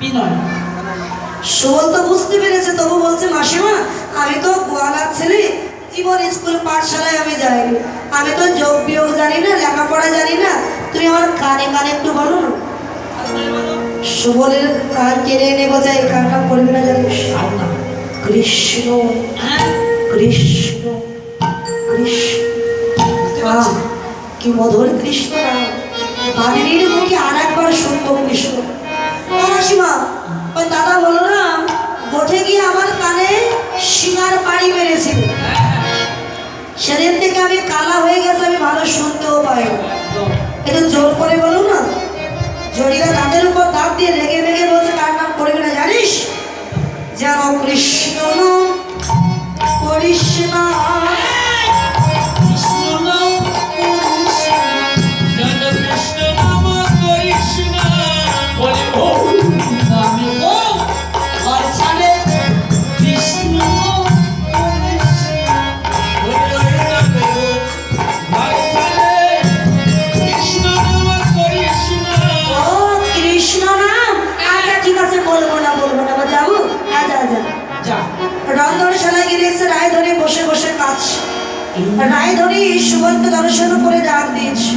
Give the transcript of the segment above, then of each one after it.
বিনয় সুবল তো বুঝতে পেরেছে তবু বলছে মাসিমা আমি তো গোয়ালার ছেলে জীবন স্কুল পাঠশালায় আমি যাইনি। আমি তো যোগ বিয়োগ জানি না লেখাপড়া জানি না। তুমি আমার কানে কানে একটু বলো না। সুবলের কান কেড়ে এনে বোঝায় এই কানটা করবে না জানিস? কৃষ্ণ হ্যাঁ? কৃষ্ণ কৃষ্ণ। বুঝতে কি মধুর কৃষ্ণ বাদিনীর মুখে আর একবার শুনব কৃষ্ণ। মাসিমা, ওই দাদা বলো না গোঠে গিয়ে আমার কানে সিঙার পাড়ি মেরেছিল। সেদিন থেকে আমি কালা রায় ধরি সুবন্ত দর্শন করে ডাক দিয়েছে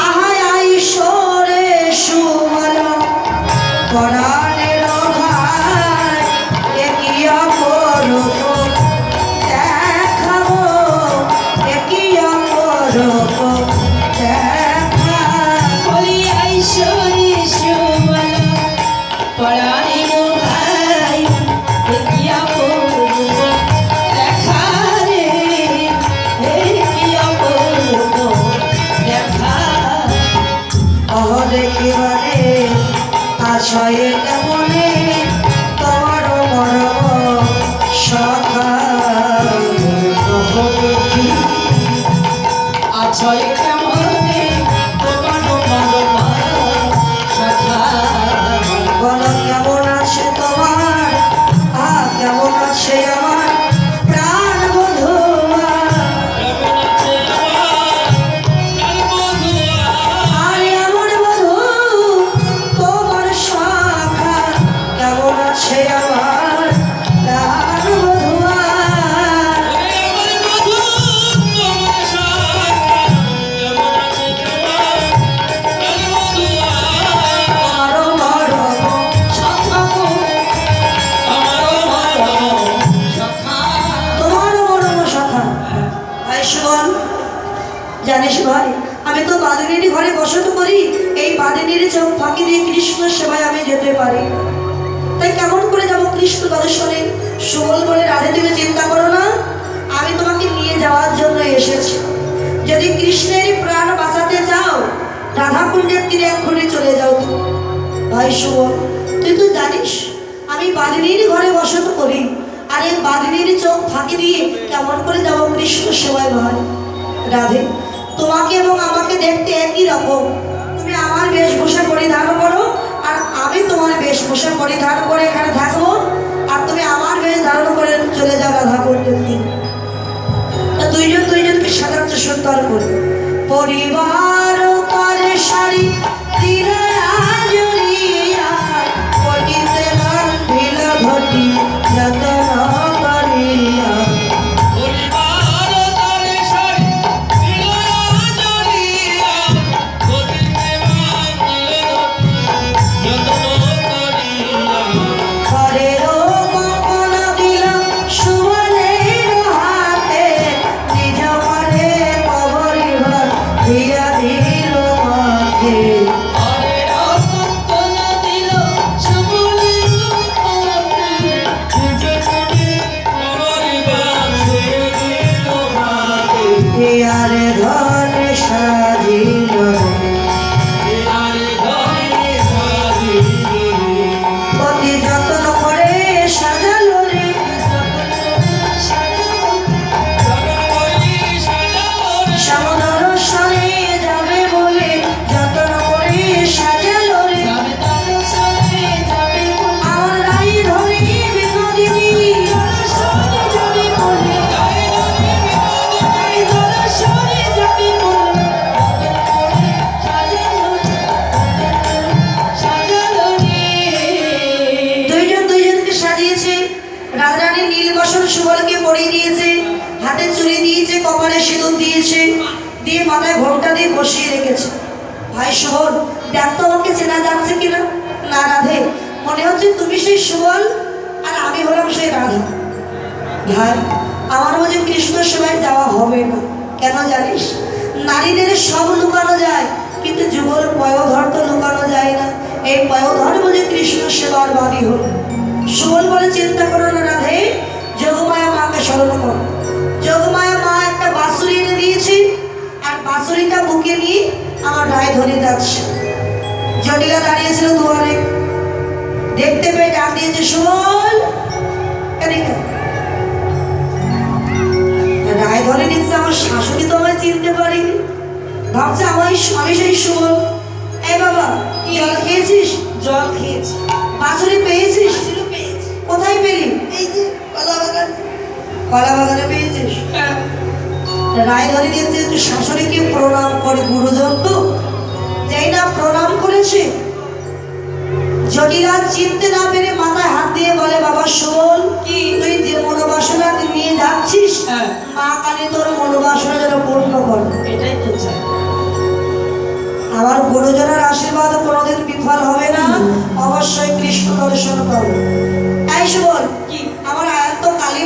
আহায় আই সরে সুমন ভাই আশয় কেমনে কৃষ্ণ দর্শনে সুবল বলে, রাধে, তুমি চিন্তা করো না, আমি তোমাকে নিয়ে যাওয়ার জন্য এসেছি। যদি কৃষ্ণের প্রাণ বাঁচাতে চাও রাধা কুণ্ডের তীরে এক্ষুনি চলে যাও। ভাই সুবল তুই তো জানিস, আমি বাদিনীর ঘরে বসত করি, আর এই বাদিনীর চোখ ফাঁকি দিয়ে কেমন করে যাব কৃষ্ণ সেবায় ভাই? রাধে, তোমাকে এবং আমাকে দেখতে একই রকম। তুমি আমার বেশভূষা পরিধান করো আর আমি তোমার বেশভূষা পরিধান করে এখানে থাকব। আর তুমি আমার বেশ ধারণ করে চলে যাবে রাধা পর্যন্ত দুইজন দুইজনকে সাজাচ্ছে সুন্দর করে পরিবার মাকে কেন জানিস? নারীদের সব লুকানো যায়, কিন্তু যুগল পয়োধর তো লুকানো যায় না। এই পয়োধর বলে কৃষ্ণ সেবার বাদী হল। সুবল বলে চিন্তা করো না রাধে যোগমায়া মাকে স্মরণ করো। যোগমায়া মা একটা বাঁশুরি এনে দিয়েছি, আর বাঁশুরিটা বুকে নিয়ে আমার রায় ধরে যাচ্ছে। জটিলা দাঁড়িয়েছিল দুয়ারে। দেখতে পেয়ে ডাক দিয়েছে, সুবল, এদিকে রায় ধরে নিচ্ছে আমার শাশুড়ি তো আমায় চিনতে পারিনি। ভাবছে আমার আমি সেই সুবল এই বাবা কি জল খেয়েছিস? জল খেয়েছি। বাছুরি পেয়েছিস? কোথায় পেলি? এই যে কলা বাগান কলা বাগানে পেয়েছিস? হ্যাঁ। রায় ধরে তুই শাশুড়িকে প্রণাম করে গুরুজন তো। যেই না প্রণাম করেছে জটিলা চিনতে না পেরে মাথায় হাত দিয়ে বলে বাবা শোন কি? তুই যে মনোবাসনা তুই নিয়ে যাচ্ছিস হ্যাঁ। মা কালী তোর মনোবাসনা যেন পূর্ণ কর এটাই তো চাই আমার গুরুজনের আশীর্বাদ কোনোদিন বিফল হবে না অবশ্যই কৃষ্ণ দর্শন পাবো তাই শোন কি? আমার আয়ত্ত কালী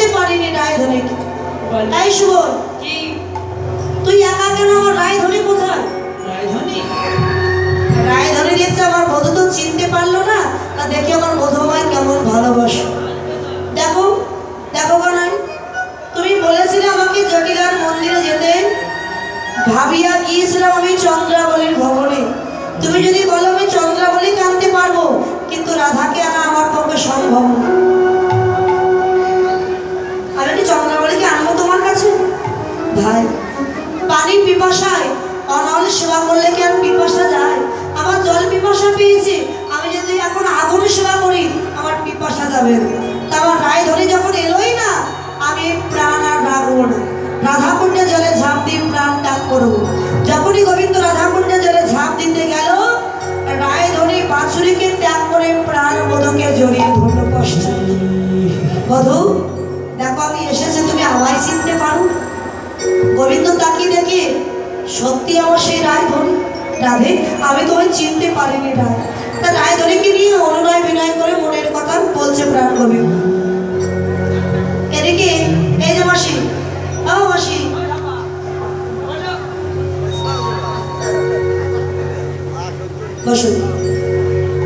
চিনতে পারিনি রায়ধনীকে তাই সুবল তুই একা কেন আমার রায়ধনী কোথায়? রাজধানী রায়ধনী দেখছে আমার বধূ তো চিনতে পারল না। তা দেখে আমার বধুমায় কেমন ভালোবাসে। দেখো দেখো কানাই তুমি বলেছিলে আমাকে জটিলার মন্দিরে যেতে। ভাবিয়া গিয়েছিলাম আমি চন্দ্রাবলীর ভবনে। তুমি যদি বলো আমি চন্দ্রাবলী কানতে পারব কিন্তু রাধাকে আনা আমার পক্ষে সম্ভব না। কাছে ভাই। পানি পিপাসায় অনল সেবা করলে কি আর পিপাসা যায়? আমার জল পিপাসা পেয়েছে আমি যদি এখন আগুন সেবা করি আমার পিপাসা যাবে না। তা আমার রায় ধরে যখন এলোই না আমি প্রাণ আর রাখব না। রাধাকুণ্ডে জলে ঝাঁপ দিয়ে প্রাণ ত্যাগ করব। যখনই গোবিন্দ রাধাকুণ্ডে জলে ঝাঁপ দিতে গেল রায় ধরে বাছুরিকে ত্যাগ করে প্রাণ বধূকে জড়িয়ে ধরলো কষ্ট বধূ আমি এসেছে, তুমি আমায় চিনতে পারো? গোবিন্দ তাকিয়ে দেখে, সত্যি আমার সেই রায় ধরে রাধে, আমি তোমায় চিনতে পারিনি রায়। তা রায় নিয়ে অনুনয় বিনয় করে মনের কথা বলছে প্রাণ গোবিন্দ। এদিকে, এই যে মাসি। ও মাসি।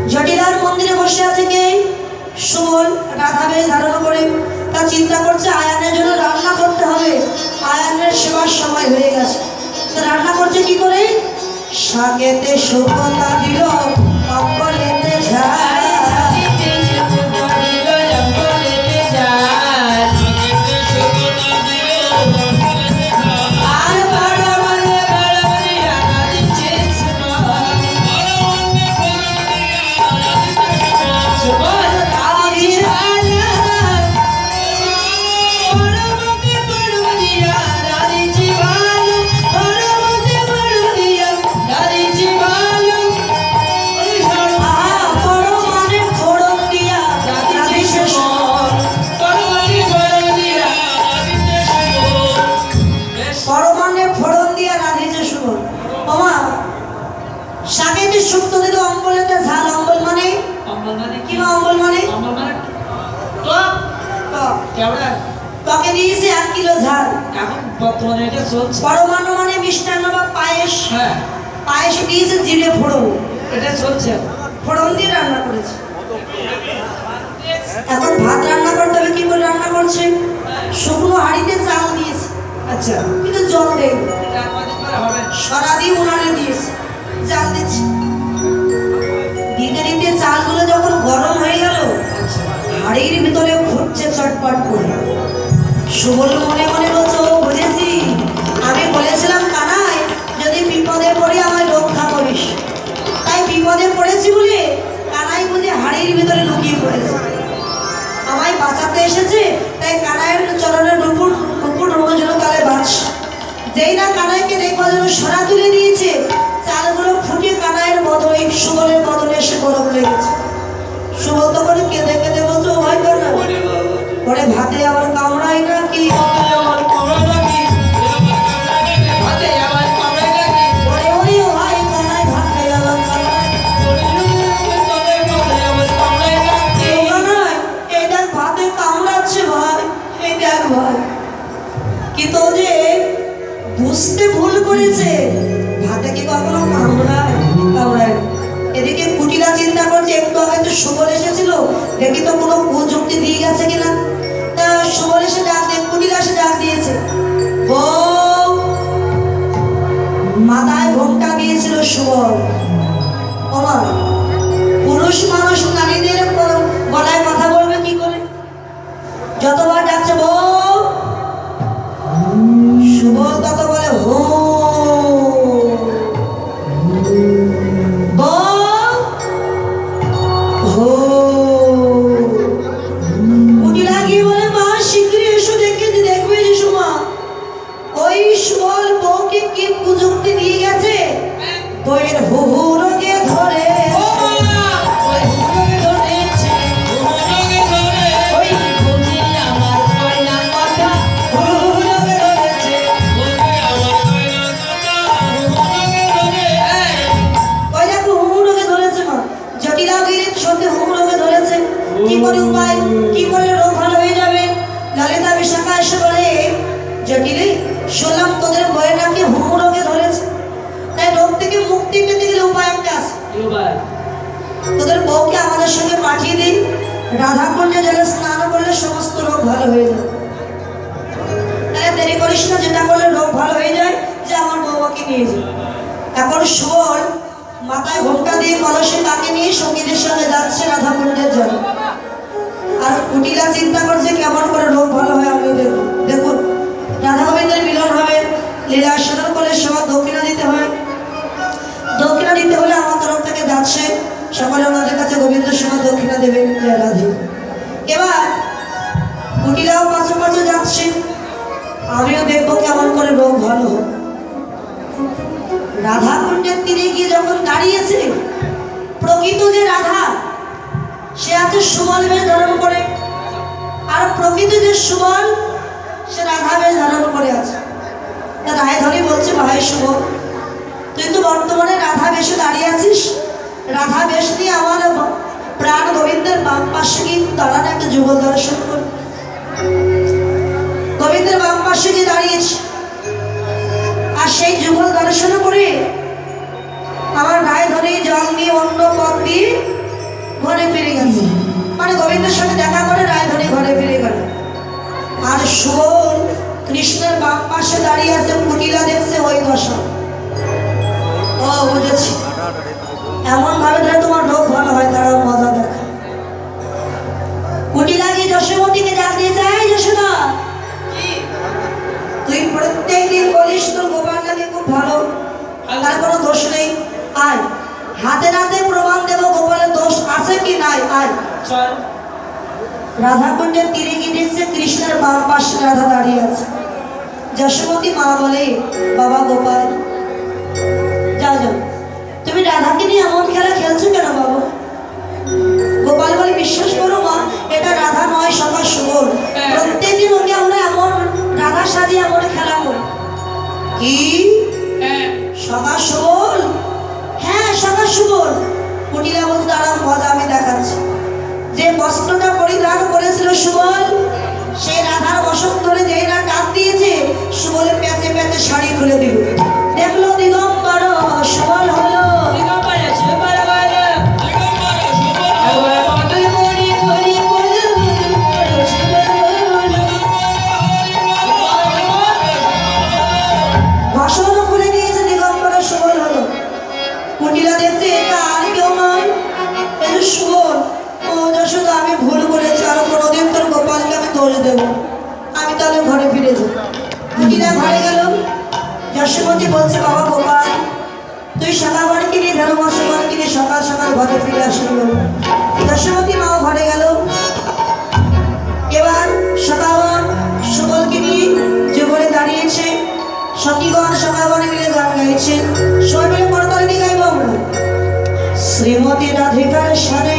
জটিলার মন্দিরে বসে আছে কে? সুমন, রাধা বেশ ধারণ করে। তা চিন্তা করছে, আয়ানের জন্য রান্না করতে হবে। আয়ানের সেবার সময় হয়ে গেছে। রান্না করছে কি করে শাকেতে শুকনা দিল। বর্তমানে এটা চলছে। পরমান্ন মানে মিষ্টান্ন বা পায়েস। হ্যাঁ। পায়েস জিরে ফোড়ন। এটা চলছে। ফোড়ন দিয়ে রান্না করেছে। এখন ভাত রান্না করতে হবে কি করে রান্না করছে? শুকনো হাঁড়িতে চাল দিয়েছে। আচ্ছা। কিন্তু জল সরা দিয়ে উনানে দিয়েছে। চাল দিচ্ছে দিতে দিতে চালগুলো যখন গরম হয়ে গেল আচ্ছা। হাড়ির ভিতরে ফুটছে চটপট করে। সুবল মনে মনে বাঁচাতে এসেছে, তাই কানাইয়ের চরণে নুপুর নুপুর রোজন্য তালে বাঁচ যেই না কানাইকে রেখা যেন সোনা তুলে দিয়েছে, চালগুলো ফুটে কানাইয়ের বদলে, সুগলের বদলে এসে গরম লেগেছে সুবল তখন কেঁদে কেঁদে বলছে ভয় করে ভাতে আবার কামড়ায় না কি? দেখি তো কোনো দিয়ে গেছে কিনা? তা এসে ডাক দিয়ে কুটির এসে ডাক দিয়েছে। মাথায় ঘোমটা দিয়েছিল সুবল। পুরুষ মানুষ নারীদের গল- গলায় কথা বলবে কি করে? যতবার ডাকছে, বউ যখন দাঁড়িয়েছে প্রকৃত যে রাধা, সে আছে সুবল বেশ ধারণ করে। আর প্রকৃত যে সুবল সে রাধা বেশ ধারণ করে আছে। তা রায়ধনী বলছে, ভাই সুবল তুই তো বর্তমানে রাধা বেশে দাঁড়িয়ে আছিস। রাধা বেশ দিয়ে আমার প্রাণ গোবিন্দের বাম পাশে কিন্তু দাঁড়ান, একটা যুগল দর্শন কর গোবিন্দের বাম পাশে গিয়ে দাঁড়িয়েছি। আর সেই যুগল দর্শন করে আমার রায় ধরে জল দিয়ে অন্য পথ দিয়ে ঘরে ফিরে গেছে। মানে গোবিন্দের সঙ্গে দেখা করে রায় ধরে ঘরে ফিরে গেল। আর শোন কৃষ্ণের বাম পাশে দাঁড়িয়ে আছে কুটিলা দেখছে ওই দশা ও বুঝেছি। এমন ভাবে ধরে তোমার রোগ ভালো হয় তারাও মজা দেখা। কুটি লাগিয়ে যশোমতীকে ডাক দিয়ে যায় যশোদা তুই প্রত্যেক দিন বলিস তোর গোপাল লাগে খুব ভালো। তার কোনো দোষ নেই। আয় হাতে নাতে প্রমাণ দেবো গোপালের দোষ আছে কি নাই আয় রাধাকুণ্ডের তীরে গিয়ে দেখছে কৃষ্ণের বাম পাশে রাধা দাঁড়িয়ে আছে। যশোমতী মা বলে বাবা গোপাল যাও যাও। তুমি রাধাকে নিয়ে এমন খেলা খেলছো কেন বাবা? গোপাল বলে বিশ্বাস করো মা এটা রাধা নয় সবার সুবল প্রত্যেকদিন ওকে আমরা এমন রাধা সাজিয়ে এমন খেলা করি কি? হ্যাঁ। সবার হ্যাঁ সবার সুবল কুটিলা বলতে তারা মজা আমি দেখাচ্ছি। যে বস্ত্রটা পরিধান করেছিল সুবল, সেই রাধার বসত ধরে যেই না ডাক দিয়েছে সুবলে প্যাচে প্যাচে শাড়ি খুলে দিল। দেখল দিগম্বর, সুবল শ্রীমতী রাধিকার সারে